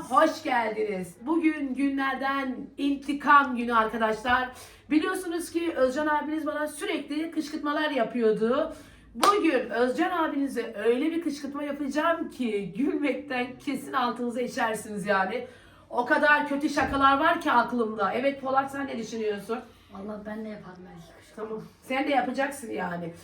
hoş geldiniz. Bugün günlerden intikam günü arkadaşlar. Biliyorsunuz ki Özcan abiniz bana sürekli kışkırtmalar yapıyordu. Bugün Özcan abinize öyle bir kışkırtma yapacağım ki gülmekten kesin altınıza işersiniz yani. O kadar kötü şakalar var ki aklımda. Evet Polat sen ne düşünüyorsun? Vallahi ben de yaparım belki. Tamam. Sen de yapacaksın yani.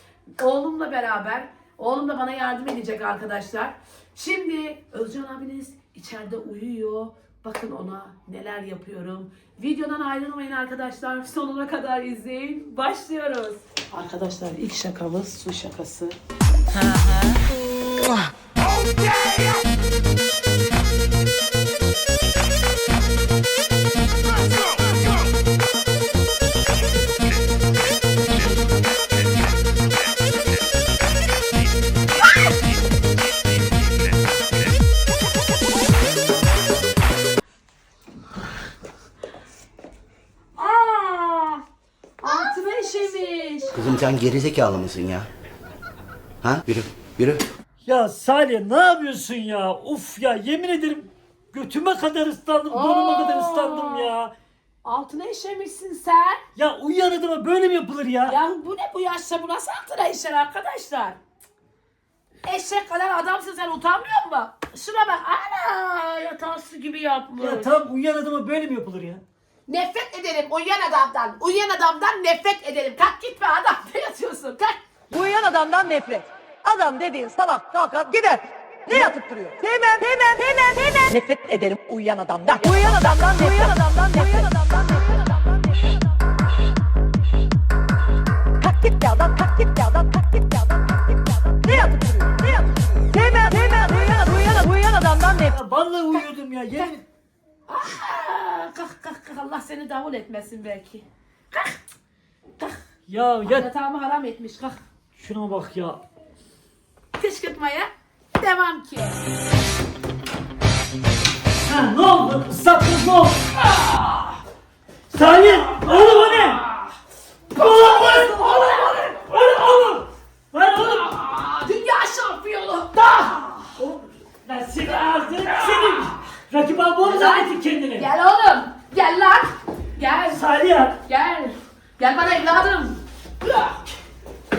Oğlumla beraber. Oğlum da bana yardım edecek arkadaşlar. Şimdi Özcan abiniz içeride uyuyor. Bakın ona neler yapıyorum. Videodan ayrılmayın arkadaşlar. Sonuna kadar izleyin. Başlıyoruz. Arkadaşlar ilk şakamız su şakası. Aa! İşemiş. Kızım sen gerizekalı mısın ya? Ha? Yürü, yürü. Ya Salih ne yapıyorsun ya? Uf ya yemin ederim götüme kadar ıslandım, donuma kadar ıslandım ya. Altına işemişsin sen. Ya uyuyan adama böyle mi yapılır ya? Ya bu ne bu yaşta bu nasıl altına işer arkadaşlar? Eşek kadar adamsın sen utanmıyor musun? Şuna bak ana yatağısı gibi yapmış. Ya tam uyuyan adama böyle mi yapılır ya? Nefret ederim uyuyan adamdan. Uyuyan adamdan nefret ederim. Kalk gitme adam ne yatıyorsun kalk. Uyuyan adamdan nefret. Adam dediğin sabah kalkar gider. Ne yatıp duruyor? Sevmem, sevmem, sevmem, sevmem. Nefret ederim uyuyan adamdan. Uyuyan adamdan nefret. Uyuyan adamdan nefret. Uyuyan adamdan nefret. Kalk git be adam, kalk git be adam, kalk git be adam, kalk git be adam. Ne yatıp duruyor? Ne yatıp duruyor? Sevmem, sevmem, uyuyan, uyuyan, uyuyan adamdan nefret. Vallahi uyuyordum ya. Yemin... Kalk Allah seni davul etmesin belki. Kalk. Kalk. Ya ya Yatağımı haram etmiş kalk. şuna bak ya. Kışkırtmaya devam ki. Ha ne oldu? Islattınız ne oldu? Salih! Oğlum o ne? Oğlum o ne? Oğlum o ne? Oğlum oğlum! Lan oğlum! Aa, dünya şampiyonu. Oğlum, Lan seni ağzını senin! Rakip abi onu zannettin kendini. Gel oğlum. Gel lan. Gel. Salih ya! Gel. Gel bana evladım.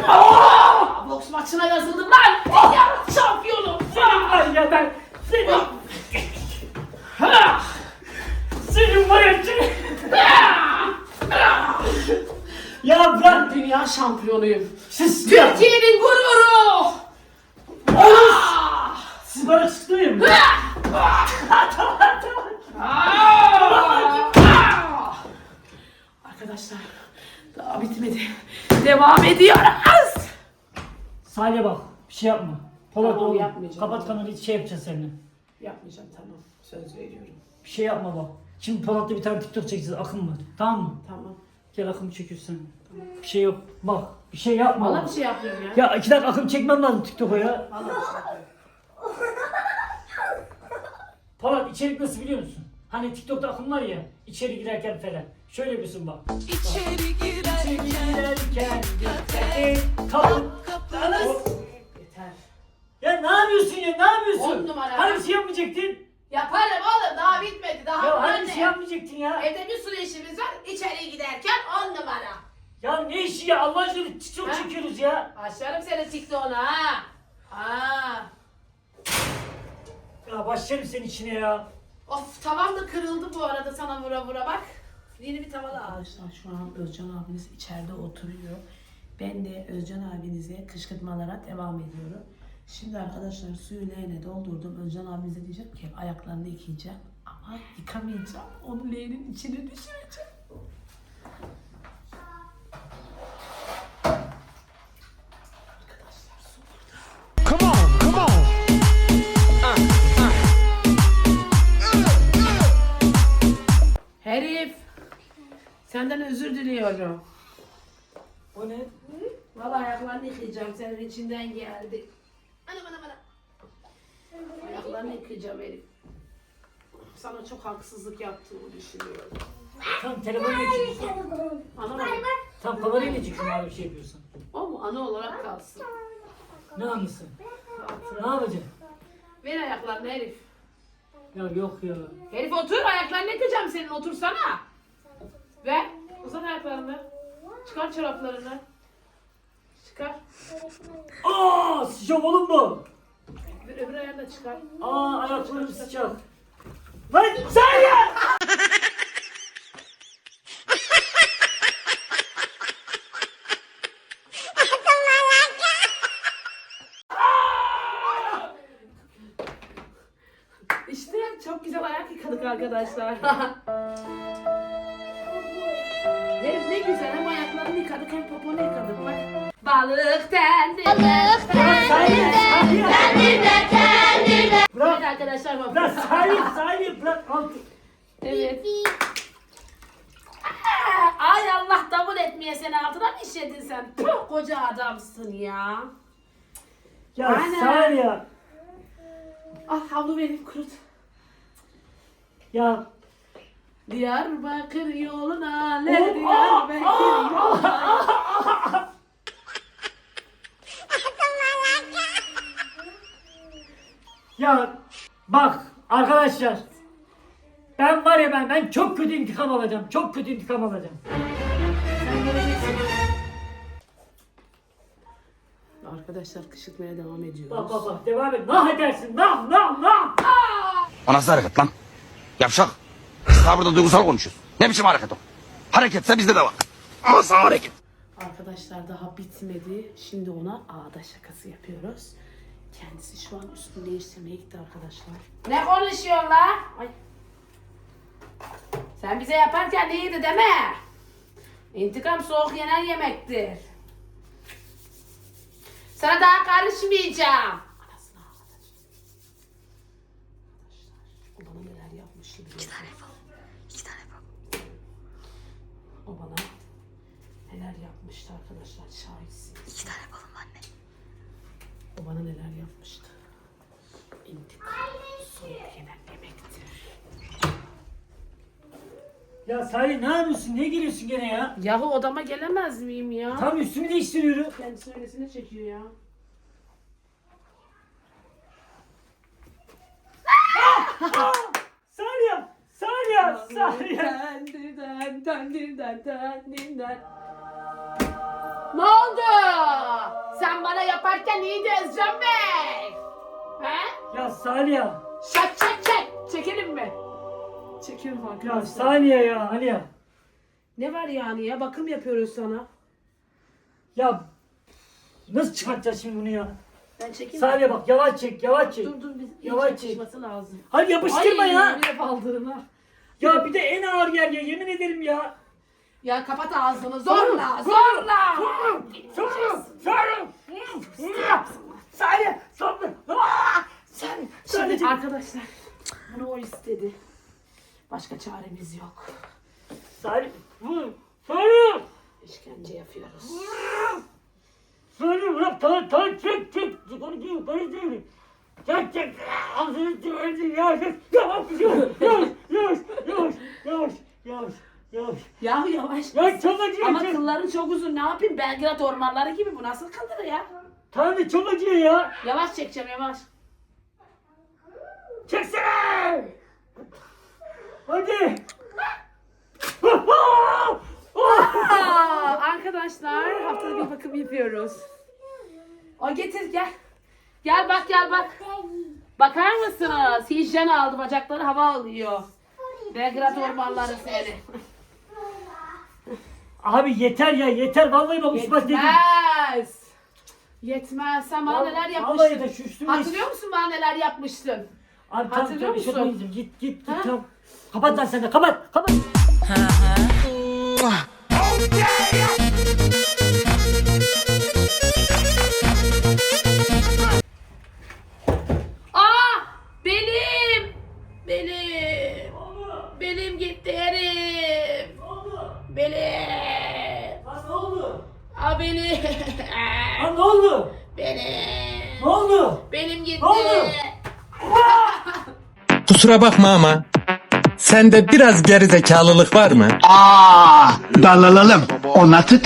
Aa, boks maçına yazıldım lan. Dünya şampiyonu. Senin var ya ben senin... Senin var ya. Ya bırak! Dünya şampiyonuyum. Siz ya! Devam ediyoruz. Salih'e bak bir şey yapma. Polat Tamam, oğlum yapmayacağım. kapat kanalı hiç şey yapacağız seninle. Yapmayacağım tamam. Söz veriyorum. Bir şey yapma bak. Şimdi Polat'la bir tane TikTok çekeceğiz akım var. Tamam mı? Tamam. Gel akım çekiyorsun. Bir şey yok. Bak bir şey yapma. Valla bir şey yapmıyorum ya. Ya iki dakika akım çekmem lazım TikTok'a ya. Bir şey. Polat içerik nasıl biliyor musun? Hani TikTok'ta akım var ya içeri girerken falan. Şöyle yapıyorsun bak. İçeri girerken göte kalın. Yeter. Ya ne yapıyorsun ya ne yapıyorsun? On numara. Hani bir şey yapmayacaktın? Yaparım oğlum daha bitmedi. Daha Ya hani bir şey yapmayacaktın ya? Evde bir sürü işimiz var. İçeri giderken on numara. Ya ne işi ya Allah aşkına TikTok Ha? çekiyoruz ya. Açarım seni TikTok'una ha. Ha. Ya başlarım senin içine ya. Of tavan da kırıldı bu arada sana vura vura bak. Yeni bir tava da Arkadaşlar şu an Özcan abiniz içeride oturuyor. Ben de Özcan abinize kışkırtmalara devam ediyorum. Şimdi arkadaşlar suyu leğene doldurdum. Özcan abinize diyeceğim ki ayaklarını yıkayacağım. Ama yıkamayacağım. Onu leğenin içine düşüreceğim. Herif. Senden özür diliyorum. O ne? Vallahi ayaklarını yıkayacağım. Senin içinden geldi. Ana bana bana. Ayaklarını yıkayacağım herif. Sana çok haksızlık yaptığımı düşünüyorum. Tam telefonu çekiyorsun. Ana bana. Tam kamerayla çekiyorsun abi bir şey yapıyorsun. O mu? Ana olarak kalsın. Ne anlısın? Ne yapacaksın? Ver ayaklarını herif. Ya yok ya. Herif otur ayaklarını yıkayacağım senin otursana. Ver. Uzat ayaklarını. Çıkar çoraplarını. Çıkar. Aa sıcak oğlum bu. Öbür, öbür ayağını da çıkar. Aa ayaklarım sıcak. Lan sen ya! İşte çok güzel ayak yıkadık arkadaşlar. Bakayım poponu yıkadık bak. Balık tendi. Balık tendi. Tendi de tendi de. Bırak. Evet arkadaşlar bak. Bırak sahip sahip bırak altı. Evet. Ay Allah davul etmeye seni altına mı işledin sen? Puh, koca adamsın ya. Ya Aynen. saniye. Al havlu vereyim kurut. Ya Diyarbakır yoluna, Oh, Diyarbakır ah, yoluna. Ya bak arkadaşlar. Ben var ya ben ben çok kötü intikam alacağım. Çok kötü intikam alacağım. Sen göreceksin. Arkadaşlar kışıtmaya devam ediyoruz. Bak bak bak devam et. Nah edersin. Nah nah nah. O nasıl hareket lan? Yavşak. Daha burada duygusal konuşuyoruz. Ne biçim hareket o? Hareketse bizde de var. Ama sağ hareket. Arkadaşlar daha bitmedi. Şimdi ona ağda şakası yapıyoruz. Kendisi şu an üstünü değiştirmeye gitti arkadaşlar. Ne konuşuyorlar? Ay. Sen bize yaparken iyiydi deme. İntikam soğuk yenen yemektir. Sana daha karışmayacağım. Anasını ağlatacağım. Arkadaşlar bana neler yapmış gibi. İki tane yapalım. İki tane yapalım. O bana neler yapmıştı arkadaşlar şahitsiniz. İki tane yapalım anne. O bana neler yapmıştı. İntikam soğuk yenen yemektir. Ya Salih ne yapıyorsun? Ne giriyorsun gene ya? Yahu odama gelemez miyim ya? Tam üstümü değiştiriyorum. Kendisi öylesine çekiyor ya. Salih! Salih! Salih! Tendirden, tendirden, tendirden. Ne oldu? Sen bana yaparken iyiydi Özcan Bey. He? Ya Salih! Çek çek çek. Çekelim mi? Çekiyorum Ya arkadaşlar. Salih ya Ali ya. Ne var yani ya? Bakım yapıyoruz sana. Ya nasıl çıkartacağız şimdi bunu ya? Ben çekeyim. Salih bak yavaş çek yavaş çek. Dur dur Yavaş iyice çek. lazım. Hadi yapıştırma Ay, ya. yine baldırına. Ya bir de en ağır yer ya yemin ederim ya. Ya kapat ağzını zorla zorla. Salih! Sorun! Aa! Salih! Salih! Şimdi arkadaşlar bunu o istedi. Başka çaremiz yok. Salih! Salih! İşkence yapıyoruz. Salih bırak tamam tamam çek çek. Yukarı değil yukarı değil. Çek çek. Ağzını çevirdi yavaş yavaş yavaş yavaş yavaş yavaş yavaş yavaş yavaş. Ya yavaş. Ya çok acıyor. Ama çok- kılların çok uzun. Ne yapayım? Belgrad ormanları gibi bu nasıl kıldır ya? Da çok acıyor ya. Yavaş çekeceğim yavaş. Çeksene. Hadi. Aa, arkadaşlar haftada bir bakım yapıyoruz. O getir gel. Gel bak gel bak. Bakar mısınız? Hijyen aldı bacakları hava alıyor. Belgrad ormanları seni. Abi yeter ya yeter vallahi bak uçmaz dedim. Yetmez. Yetmez. Sen bana neler Vallahi yapmıştın? yeter şu üstüme. Hatırlıyor musun bana neler yapmıştın? Abi tamam Hatırlıyor tamam iş musun? yapmayacağım. Git git git Ha? tamam. Kapat lan sen de kapat kapat. Aa benim! Lan ne oldu? benim! Ne oldu? Benim gitti! Ne oldu? Kusura bakma ama sende biraz gerizekalılık var mı? Aa, dalalım. O nasıl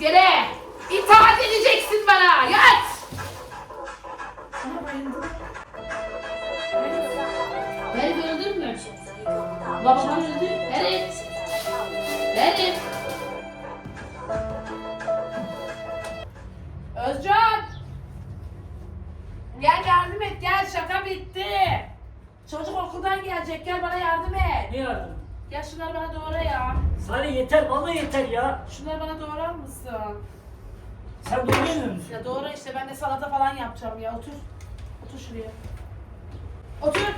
Yat yere. İtaat edeceksin bana. Yat. Herif öldün mü? Babam öldü. Herif. Herif. Özcan. Gel yardım et gel şaka bitti. Çocuk okuldan gelecek gel bana yardım et. Ne yardım? Gel şunları bana doğra ya. Salih yeter vallahi yeter ya. Şunları bana doğrar mısın? Sen doğrayamıyor musun? Ya doğru işte ben de salata falan yapacağım ya. Otur. Otur şuraya. Otur.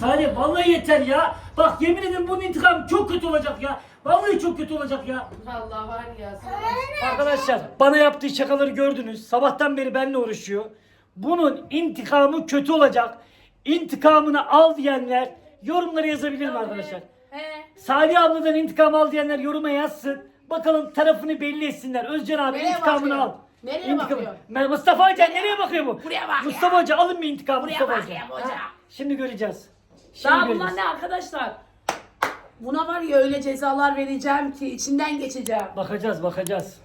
Salih vallahi yeter ya. Bak yemin ederim bunun intikamı çok kötü olacak ya. Vallahi çok kötü olacak ya. Vallahi var ya. Arkadaşlar bana yaptığı şakaları gördünüz. Sabahtan beri benimle uğraşıyor. Bunun intikamı kötü olacak. İntikamını al diyenler yorumlara yazabilir mi arkadaşlar? He. Salih abladan intikam al diyenler yoruma yazsın. Bakalım tarafını belli etsinler. Özcan abi Nereye intikamını bakıyor? al. Nereye bakıyor? Ben- Mustafa Hoca nereye bakıyor bu? Buraya bak Mustafa Hoca alın bir intikam Buraya Mustafa bak Hoca. ya hoca. Şimdi göreceğiz. Şimdi Daha göreceğiz. bunlar ne arkadaşlar? Buna var ya öyle cezalar vereceğim ki içinden geçeceğim. Bakacağız bakacağız.